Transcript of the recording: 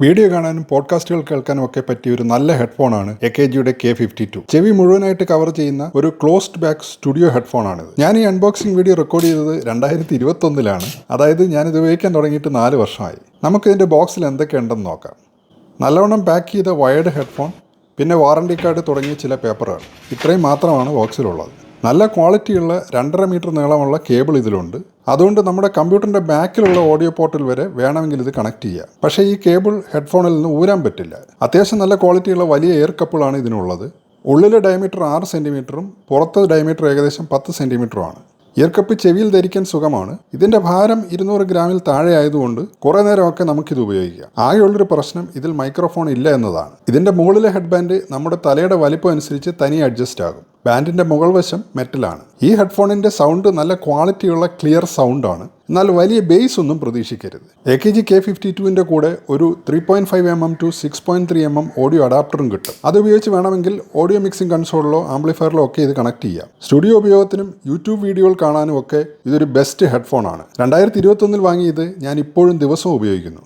Video കാണാനും പോഡ്കാസ്റ്റുകൾ കേൾക്കാനും ഒക്കെ പറ്റിയ ഒരു നല്ല ഹെഡ്ഫോണാണ് എ കെ ജിയുടെ കെ ഫിഫ്റ്റി ടു. ചെവി മുഴുവനായിട്ട് കവർ ചെയ്യുന്ന ഒരു ക്ലോസ്ഡ് ബാക്ക് സ്റ്റുഡിയോ ഹെഡ്ഫോണാണിത്. ഞാൻ ഈ അൺബോക്സിംഗ് വീഡിയോ റെക്കോർഡ് ചെയ്തത് രണ്ടായിരത്തി ഇരുപത്തൊന്നിലാണ് അതായത് ഞാനിത് ഉപയോഗിക്കാൻ തുടങ്ങിയിട്ട് നാല് വർഷമായി. നമുക്ക് നമുക്കിതിന്റെ ബോക്സിൽ എന്തൊക്കെ ഉണ്ടെന്ന് നോക്കാം. നല്ലവണ്ണം പാക്ക് ചെയ്ത വയർഡ് ഹെഡ്ഫോൺ പിന്നെ വാറണ്ടി കാർഡ് തുടങ്ങിയ ചില പേപ്പറുകൾ. ഇത്രയും മാത്രമാണ് ബോക്സിലുള്ളത്. നല്ല ക്വാളിറ്റിയുള്ള രണ്ടര മീറ്റർ നീളമുള്ള കേബിൾ ഇതിലുണ്ട്. അതുകൊണ്ട് നമ്മുടെ കമ്പ്യൂട്ടറിന്റെ ബാക്കിലുള്ള ഓഡിയോ പോർട്ടിൽ വരെ വേണമെങ്കിൽ ഇത് കണക്ട് ചെയ്യാം. പക്ഷേ ഈ കേബിൾ ഹെഡ്ഫോണിൽ നിന്ന് ഊരാൻ പറ്റില്ല. അത്യാവശ്യം നല്ല ക്വാളിറ്റിയുള്ള വലിയ എയർ കപ്പിളാണ് ഇതിനുള്ളത്. ഉള്ളിലെ ഡയമീറ്റർ ആറ് സെന്റിമീറ്ററും പുറത്തെ ഡയമീറ്റർ ഏകദേശം പത്ത് സെന്റിമീറ്ററുമാണ് കപ്പ് ചെവിയിൽ ധരിക്കാൻ സുഖമാണ്. ഇതിന്റെ ഭാരം ഇരുന്നൂറ് ഗ്രാമിൽ താഴെ ആയതുകൊണ്ട് കുറേ നേരമൊക്കെ നമുക്കിത് ഉപയോഗിക്കാം. ആകെയുള്ളൊരു പ്രശ്നം ഇതിൽ മൈക്രോഫോൺ ഇല്ല എന്നതാണ്. ഇതിന്റെ മുകളിലെ ഹെഡ്ബാൻഡ് നമ്മുടെ തലയുടെ വലിപ്പം അനുസരിച്ച് തനിയെ അഡ്ജസ്റ്റ് ആകും. ബാൻഡിന്റെ മുകൾ വശം മെറ്റലാണ്. ഈ ഹെഡ്ഫോണിന്റെ സൗണ്ട് നല്ല ക്വാളിറ്റിയുള്ള ക്ലിയർ സൗണ്ടാണ്. എന്നാൽ വലിയ ബേസ് ഒന്നും പ്രതീക്ഷിക്കരുത്. A K G K fifty ടുവിന്റെ കൂടെ ഒരു three point five M M to six point three M M audio അഡാപ്റ്ററും കിട്ടും. അത് ഉപയോഗിച്ച് വേണമെങ്കിൽ ഓഡിയോ മിക്സിംഗ് കൺസോളിലോ ആംപ്ലിഫയറിലോ ഒക്കെ ഇത് കണക്ട് ചെയ്യാം. സ്റ്റുഡിയോ ഉപയോഗത്തിനും യൂട്യൂബ് വീഡിയോകൾ കാണാനും ഒക്കെ ഇതൊരു ബെസ്റ്റ് ഹെഡ്ഫോണാണ് രണ്ടായിരത്തി ഇരുപത്തൊന്നിൽ വാങ്ങിയത് ഞാൻ ഇപ്പോഴും ദിവസവും ഉപയോഗിക്കുന്നു.